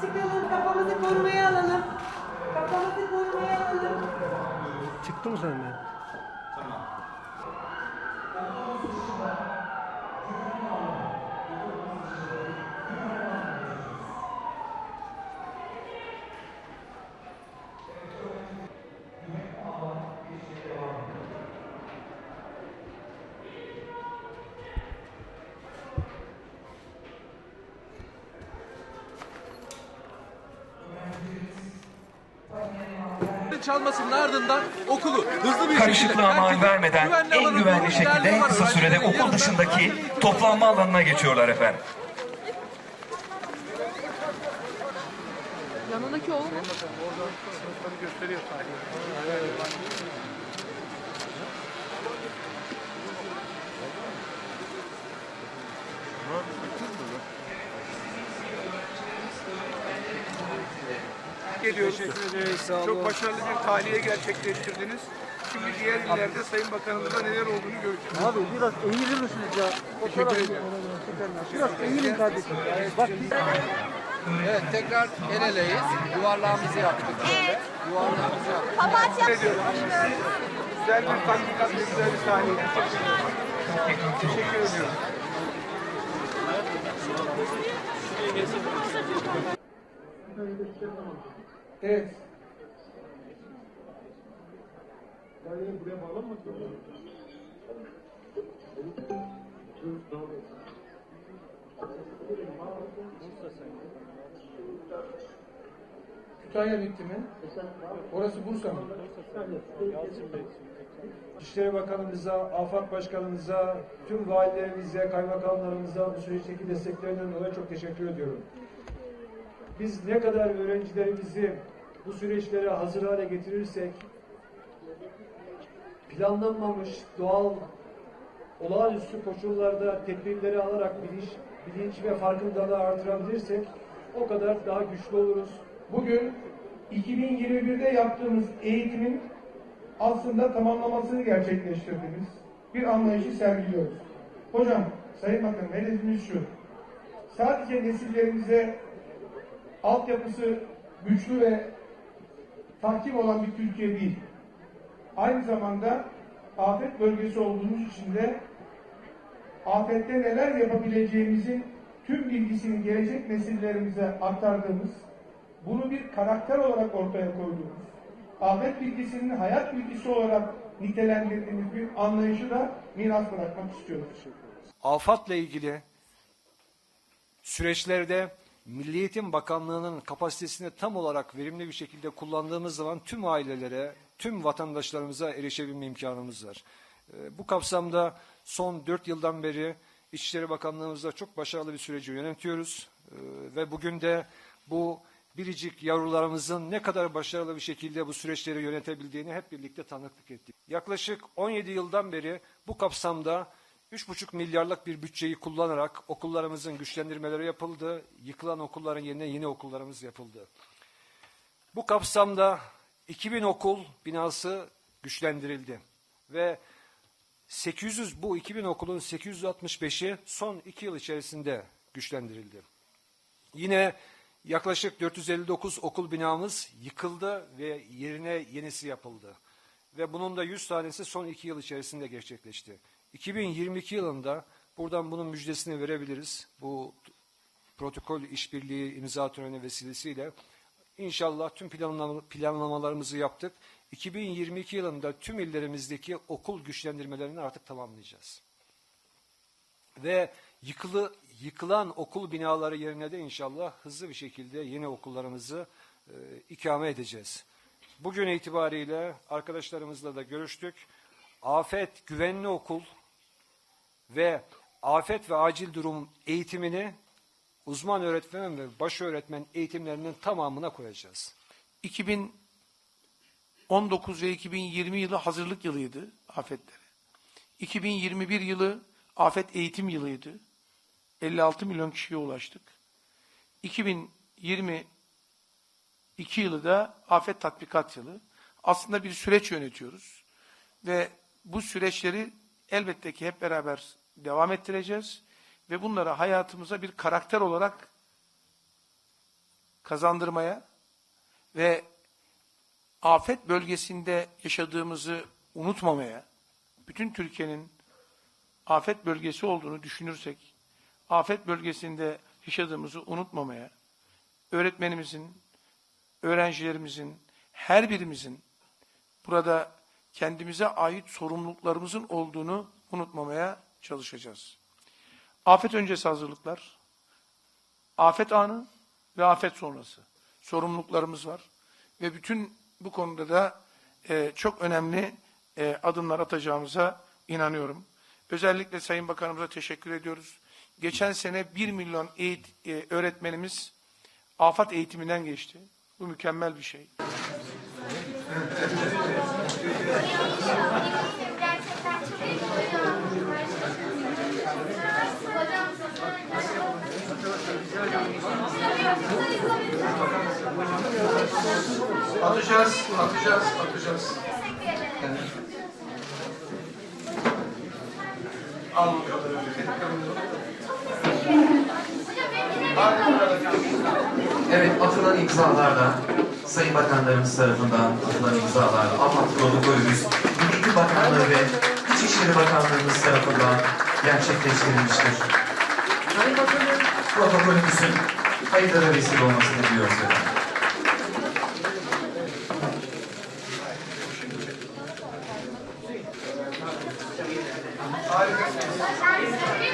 çıkalım. Kafamızı korumaya alalım. Kafamızı korumaya alalım. Çıktı mı sende? Çalmasının ardından okulu hızlı bir Karışıklığa şekilde mal vermeden güvenli en güvenli şekilde kısa sürede okul dışındaki toplanma alanına geçiyorlar efendim. Yanındaki oğlum mu? geliyoruz. Çok başarılı bir tahliye gerçekleştirdiniz. Şimdi diğer illerde Sayın Bakanımızla neler olduğunu göreceğiz. Abi biraz eğilir misiniz ya? Teşekkür ederim. Biraz eğilin kardeşim. Bak Evet tekrar el eleyiz. Yuvarlağımızı yaptık böyle. Yuvarlağımızı yaptık. Ediyorum. Güzel bir tatbikat, güzel bir tahliye. Teşekkür ediyorum. Evet. Kütahya bitti mi? Orası Bursa mı? İçişleri Bakanımıza, AFAD Başkanımıza, tüm valilerimize, kaymakamlarımıza bu süreçteki desteklerinden dolayı çok teşekkür ediyorum. Biz ne kadar öğrencilerimizi bu süreçlere hazır hale getirirsek, planlanmamış, doğal, olağanüstü koşullarda tedbirleri alarak bilinç, bilinç ve farkındalığı artırabilirsek o kadar daha güçlü oluruz. Bugün 2021'de yaptığımız eğitimin aslında tamamlamasını gerçekleştirdiğimiz bir anlayışı sergiliyoruz. Hocam, Sayın Bakanım hedefimiz şu. Sadece nesillerimize altyapısı güçlü ve tahkim olan bir Türkiye değil. Aynı zamanda afet bölgesi olduğumuz için de afette neler yapabileceğimizin tüm bilgisini gelecek nesillerimize aktardığımız, bunu bir karakter olarak ortaya koyduğumuz, afet bilgisinin hayat bilgisi olarak nitelendirdiğimiz bir anlayışı da miras bırakmak istiyoruz. AFAD'la ilgili süreçlerde Milli Eğitim Bakanlığı'nın kapasitesini tam olarak verimli bir şekilde kullandığımız zaman tüm ailelere, tüm vatandaşlarımıza erişebilme imkanımız var. Ee, Bu kapsamda son dört yıldan beri İçişleri Bakanlığımızla çok başarılı bir süreci yönetiyoruz. Ee, Ve bugün de bu biricik yavrularımızın ne kadar başarılı bir şekilde bu süreçleri yönetebildiğini hep birlikte tanıklık ettik. Yaklaşık 17 yıldan beri bu kapsamda 3,5 milyarlık bir bütçeyi kullanarak okullarımızın güçlendirmeleri yapıldı. Yıkılan okulların yerine yeni okullarımız yapıldı. Bu kapsamda 2000 okul binası güçlendirildi. Ve 800 bu 2000 okulun 865'i son 2 yıl içerisinde güçlendirildi. Yine yaklaşık 459 okul binamız yıkıldı ve yerine yenisi yapıldı. Ve bunun da 100 tanesi son 2 yıl içerisinde gerçekleşti. 2022 yılında buradan bunun müjdesini verebiliriz. Bu protokol işbirliği imza töreni vesilesiyle inşallah tüm planlama- planlamalarımızı yaptık. 2022 yılında tüm illerimizdeki okul güçlendirmelerini artık tamamlayacağız. Ve yıkılı, yıkılan okul binaları yerine de inşallah hızlı bir şekilde yeni okullarımızı e, ikame edeceğiz. Bugün itibariyle arkadaşlarımızla da görüştük. Afet güvenli okul ve afet ve acil durum eğitimini uzman öğretmen ve baş öğretmen eğitimlerinin tamamına koyacağız. 2019 ve 2020 yılı hazırlık yılıydı afetlere. 2021 yılı afet eğitim yılıydı. 56 milyon kişiye ulaştık. 2022 yılı da afet tatbikat yılı. Aslında bir süreç yönetiyoruz. Ve bu süreçleri elbette ki hep beraber devam ettireceğiz. Ve bunları hayatımıza bir karakter olarak kazandırmaya ve afet bölgesinde yaşadığımızı unutmamaya, bütün Türkiye'nin afet bölgesi olduğunu düşünürsek, afet bölgesinde yaşadığımızı unutmamaya, öğretmenimizin, öğrencilerimizin, her birimizin burada kendimize ait sorumluluklarımızın olduğunu unutmamaya çalışacağız. Afet öncesi hazırlıklar, afet anı ve afet sonrası sorumluluklarımız var. Ve bütün bu konuda da e, çok önemli e, adımlar atacağımıza inanıyorum. Özellikle Sayın Bakanımıza teşekkür ediyoruz. Geçen sene 1 milyon eğit, e, öğretmenimiz afet eğitiminden geçti. Bu mükemmel bir şey. Atacağız, atacağız, atacağız. Evet, atılan imzalarla, Sayın Bakanlarımız tarafından atılan imzalarla AFAD protokolümüz Milli Bakanlığı ve İçişleri Bakanlığımız tarafından gerçekleştirilmiştir. Sayın Bakanım, protokolümüzün hayırlara vesile olmasını diliyoruz efendim. Obrigado.